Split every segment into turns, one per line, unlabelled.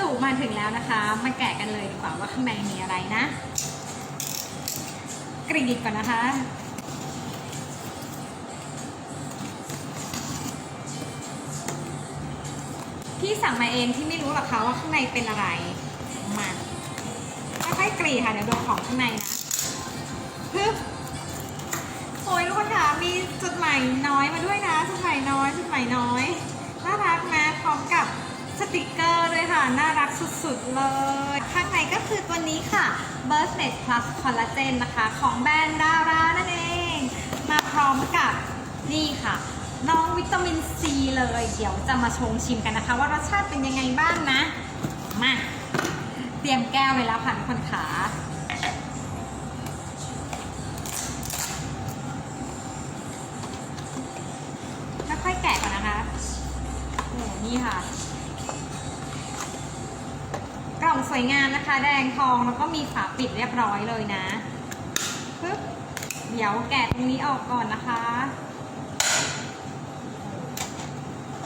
ดุมาถึงแล้วนะคะ มาแกะกันเลยดีกว่าว่าข้างในมีอะไรนะ กรีดก่อนนะคะ พี่สั่งมาเองที่ไม่รู้หรอกคะว่าข้างในเป็นอะไร มาค่อยๆกรีดค่ะเดี๋ยวโดนของข้างในนะฮึบโอ้ยทุกคนค่ะมีจดหมายน้อยมาด้วยนะจดหมายน้อยจดหมายน้อยน่ารักนะพร้อมกับ สติกเกอร์ด้วยค่ะ น่ารักสุดๆเลย ข้างในก็คือตัวนี้ค่ะ b u r s t n e t Plus Collagen นะคะ ของแบรนด์ดารานั่นเอง มาพร้อมกับนี่ค่ะ น้องวิตามินซีเลย เดี๋ยวจะมาชงชิมกันนะคะ ว่ารสชาติเป็นยังไงบ้างนะ มาเตรียมแก้วไว้แล้วค่ะทุกคนขาค่อยๆแกะก่อนนะคะโอ้นี่ค่ะ องสวยงามนะคะ แดงทองแล้วก็มีฝาปิดเรียบร้อยเลยนะปึ๊บเดี๋ยวแกะตรงนี้ออกก่อนนะคะ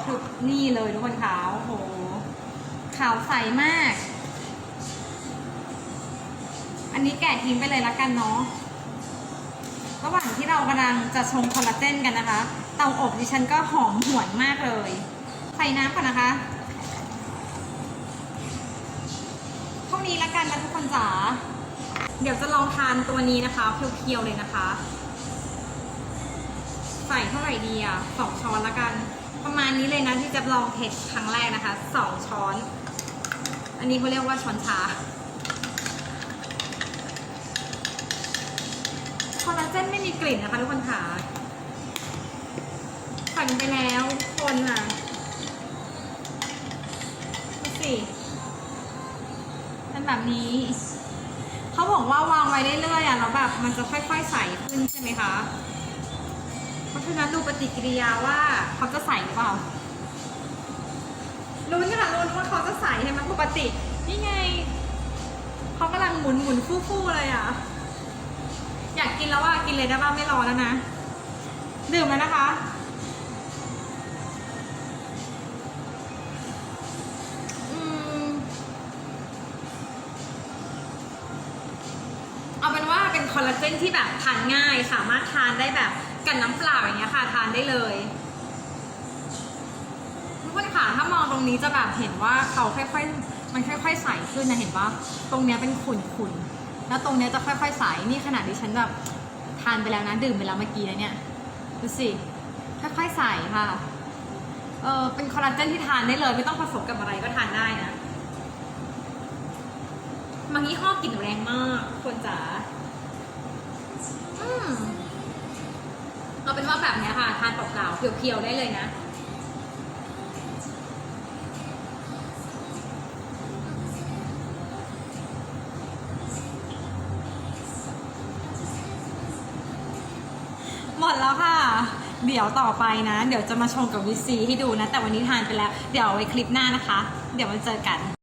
คือนี่เลยทุกคนขาวโอ้โหขาวใสมาก อันนี้แกะทิ้งไปเลยละกันเนาะระหว่างที่เรากำลังจะชงคอลลาเจนกันนะคะ เตาอบดิฉันก็หอมหวนมากเลย ใส่น้ำก่อนนะคะ เท่านี้ละกันนะทุกคนจ๋า เดี๋ยวจะลองทานตัวนี้นะคะ เพียวๆเลยนะคะ ใส่เท่าไหร่ดีอะสองช้อนละกัน ประมาณนี้เลยนะที่จะลองเทสครั้งแรกนะคะสองช้อน อันนี้เขาเรียกว่าช้อนชาคอลลาเจนไม่มีกลิ่นนะคะทุกคนค่ะฝันไปแล้วคนอะดูสิเป็น แบบนี้เขาบอกว่าวางไว้เรื่อยๆอะแล้วแบบมันจะค่อยๆใสขึ้นใช่ไหมคะ เพราะฉะนั้นดูปฏิกิริยาว่าเขาจะใสหรือเปล่าลุ้นค่ะลุ้นว่าเขาจะใสใช่ไหมปกตินี่ไงเขากำลังหมุนหมุนฟู่ๆเลยอะ อยากกินแล้วว่ากินเลยได้ป่ะไม่รอแล้วนะ ดื่มแล้วนะคะ ลลาเจนที่แบบทานง่ายสามารถทานได้แบบกับน้ำเปล่าอย่างเงี้ยค่ะทานได้เลยทุกคนค่ะถ้ามองตรงนี้จะแบบเห็นว่าเขาค่อยๆมันค่อย ๆ ใสขึ้นนะเห็นปะตรงเนี้ยเป็นขุ่นๆแล้วตรงเนี้ยจะค่อยๆใสนี่ขนาดดิฉันแบบทานไปแล้วนะดื่มไปแล้วเมื่อกี้นะเนี่ยดูสิค่อยๆใสค่ะเออเป็นคอลลาเจนที่ทานได้เลยไม่ต้องผสมกับอะไรก็ทานได้นะบางยี่ห้อกลิ่นแรงมากคนจ๋า อืม เอาเป็นว่าแบบนี้ค่ะทานเปล่าๆเพียวๆได้เลยนะหมดแล้วค่ะ เดี๋ยวต่อไปนะ เดี๋ยวจะมาชงกับวิซีให้ดูนะ แต่วันนี้ทานไปแล้ว เดี๋ยวไว้คลิปหน้านะคะ เดี๋ยวมาเจอกัน